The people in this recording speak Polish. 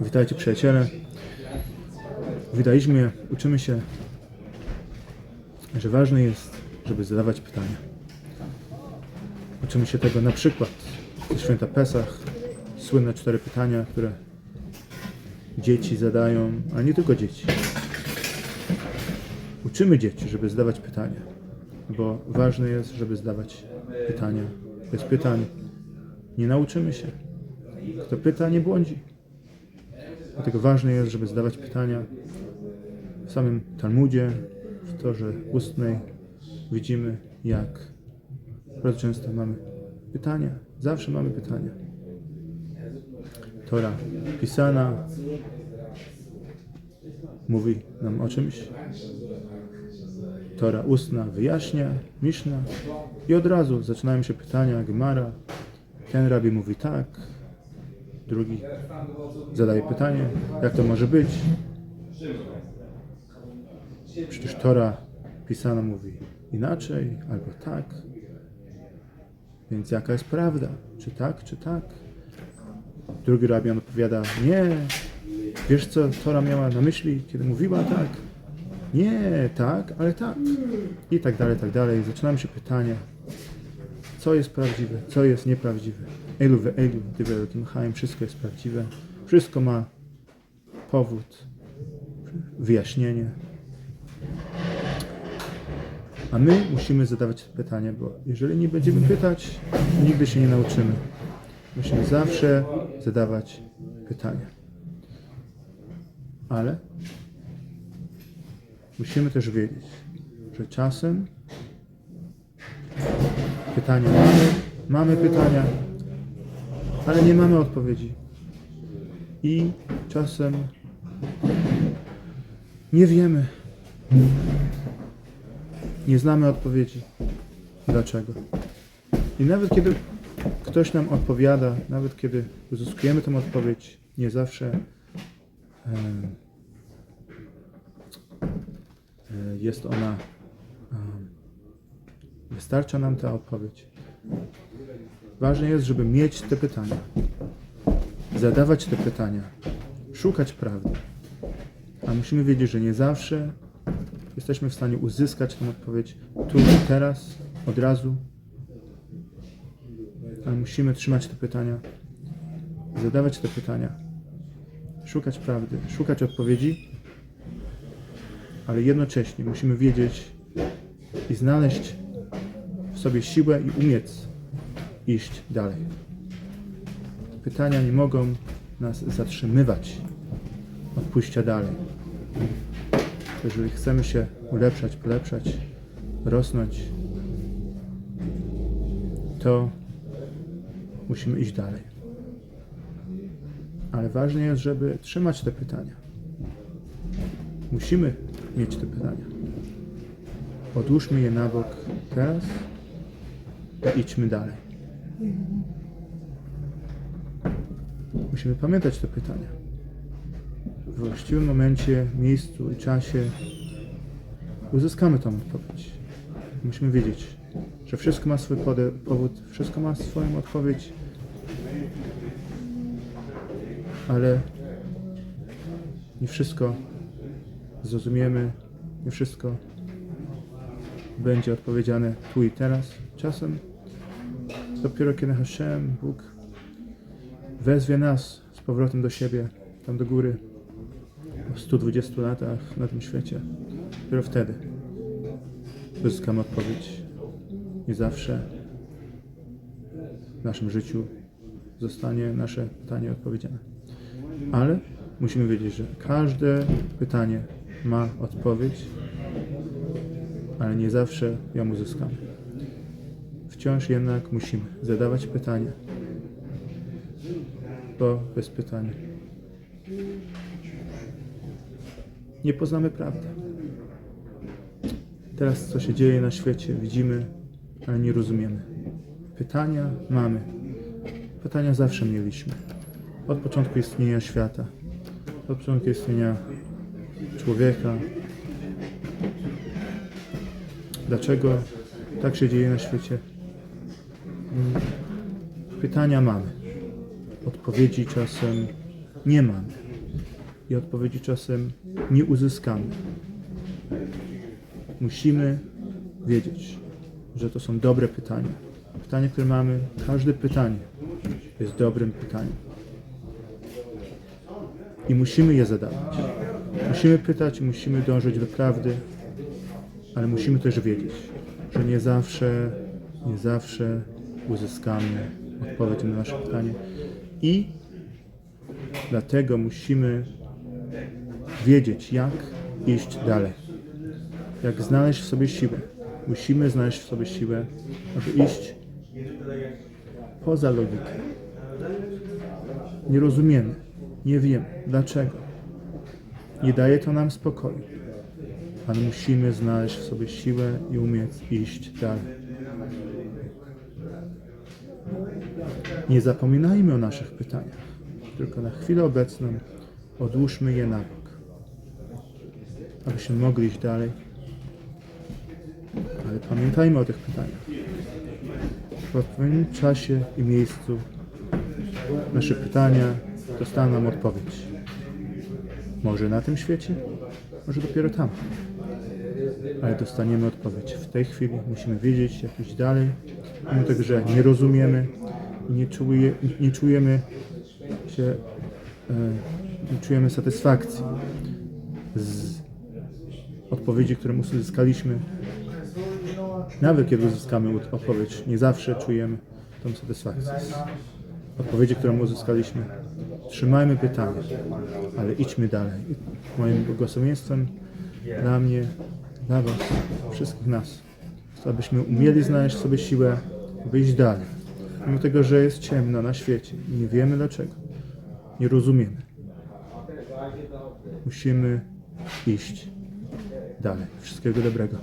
Witajcie przyjaciele. W uczymy się, że ważne jest, żeby zadawać pytania. Uczymy się tego na przykład ze święta Pesach, słynne cztery pytania, które dzieci zadają, ale nie tylko dzieci. Uczymy dzieci, żeby zadawać pytania, bo ważne jest, żeby zadawać pytania. Bez pytań nie nauczymy się. Kto pyta, nie błądzi. Dlatego ważne jest, żeby zadawać pytania. W samym Talmudzie, w Torze ustnej widzimy, jak bardzo często mamy pytania. Zawsze mamy pytania. Tora pisana mówi nam o czymś. Tora ustna wyjaśnia, Miszna i od razu zaczynają się pytania, Gemara. Ten rabi mówi tak, drugi zadaje pytanie, jak to może być? Przecież Tora pisana mówi inaczej albo tak. Więc jaka jest prawda? Czy tak, czy tak? Drugi rabian odpowiada, nie. Wiesz co Tora miała na myśli, kiedy mówiła tak? Nie, tak, ale tak. I tak dalej, tak dalej. Zaczynają się pytania, co jest prawdziwe, co jest nieprawdziwe. Elu we Elu, Dyber Elokim Chaim, wszystko jest prawdziwe. Wszystko ma powód, wyjaśnienie. A my musimy zadawać pytania, bo jeżeli nie będziemy pytać, nigdy się nie nauczymy. Musimy zawsze zadawać pytania. Ale musimy też wiedzieć, że czasem pytania mamy, mamy pytania, ale nie mamy odpowiedzi. I czasem nie wiemy, nie znamy odpowiedzi. Dlaczego? I nawet kiedy ktoś nam odpowiada, nawet kiedy uzyskujemy tę odpowiedź, nie zawsze e, jest ona, wystarcza nam ta odpowiedź. Ważne jest, żeby mieć te pytania, zadawać te pytania, szukać prawdy. A musimy wiedzieć, że nie zawsze jesteśmy w stanie uzyskać tę odpowiedź tu i teraz, od razu. Ale musimy trzymać te pytania, zadawać te pytania, szukać prawdy, szukać odpowiedzi, ale jednocześnie musimy wiedzieć i znaleźć sobie siłę i umieć iść dalej. Pytania nie mogą nas zatrzymywać od pójścia dalej. Jeżeli chcemy się ulepszać, polepszać, rosnąć, to musimy iść dalej. Ale ważne jest, żeby trzymać te pytania. Musimy mieć te pytania. Odłóżmy je na bok teraz idźmy dalej. Musimy pamiętać te pytania. W właściwym momencie, miejscu i czasie uzyskamy tą odpowiedź. Musimy wiedzieć, że wszystko ma swój powód, wszystko ma swoją odpowiedź, ale nie wszystko zrozumiemy, nie wszystko będzie odpowiedziane tu i teraz. Czasem dopiero kiedy Hashem, Bóg, wezwie nas z powrotem do siebie, tam do góry, po 120 latach na tym świecie, dopiero wtedy uzyskamy odpowiedź. Nie zawsze w naszym życiu zostanie nasze pytanie odpowiedziane. Ale musimy wiedzieć, że każde pytanie ma odpowiedź, ale nie zawsze ją uzyskamy. Wciąż jednak musimy zadawać pytania, bo bez pytań nie poznamy prawdy. Teraz, co się dzieje na świecie, widzimy, ale nie rozumiemy. Pytania mamy. Pytania zawsze mieliśmy. Od początku istnienia świata, od początku istnienia człowieka. Dlaczego tak się dzieje na świecie? Pytania mamy. Odpowiedzi czasem nie mamy. i odpowiedzi czasem nie uzyskamy. Musimy wiedzieć, że to są dobre pytania. Pytania, które mamy, każde pytanie jest dobrym pytaniem. I musimy je zadawać. Musimy pytać, musimy dążyć do prawdy, ale musimy też wiedzieć, że nie zawsze, nie zawsze uzyskamy odpowiedź na nasze pytanie. I dlatego musimy wiedzieć, jak iść dalej. Jak znaleźć w sobie siłę. Musimy znaleźć w sobie siłę, aby iść poza logikę. Nie rozumiemy, nie wiemy dlaczego. Nie daje to nam spokoju, ale musimy znaleźć w sobie siłę i umieć iść dalej. Nie zapominajmy o naszych pytaniach, tylko na chwilę obecną odłóżmy je na bok, abyśmy mogli iść dalej. Ale pamiętajmy o tych pytaniach. W odpowiednim czasie i miejscu nasze pytania dostaną odpowiedź. Może na tym świecie, może dopiero tam. Ale dostaniemy odpowiedź. W tej chwili musimy wiedzieć, jak iść dalej, mimo tego, że nie rozumiemy nie, czuje, nie czujemy się, e, nie czujemy satysfakcji z odpowiedzi, którą uzyskaliśmy. Nawet kiedy uzyskamy od- odpowiedź, nie zawsze czujemy tą satysfakcję z odpowiedzi, którą uzyskaliśmy. Trzymajmy pytanie, ale idźmy dalej. Moim błogosławieństwem dla mnie, dla Was, wszystkich nas, abyśmy umieli znaleźć sobie siłę, by iść dalej. Mimo tego, że jest ciemno na świecie i nie wiemy dlaczego, nie rozumiemy. Musimy iść dalej. Wszystkiego dobrego.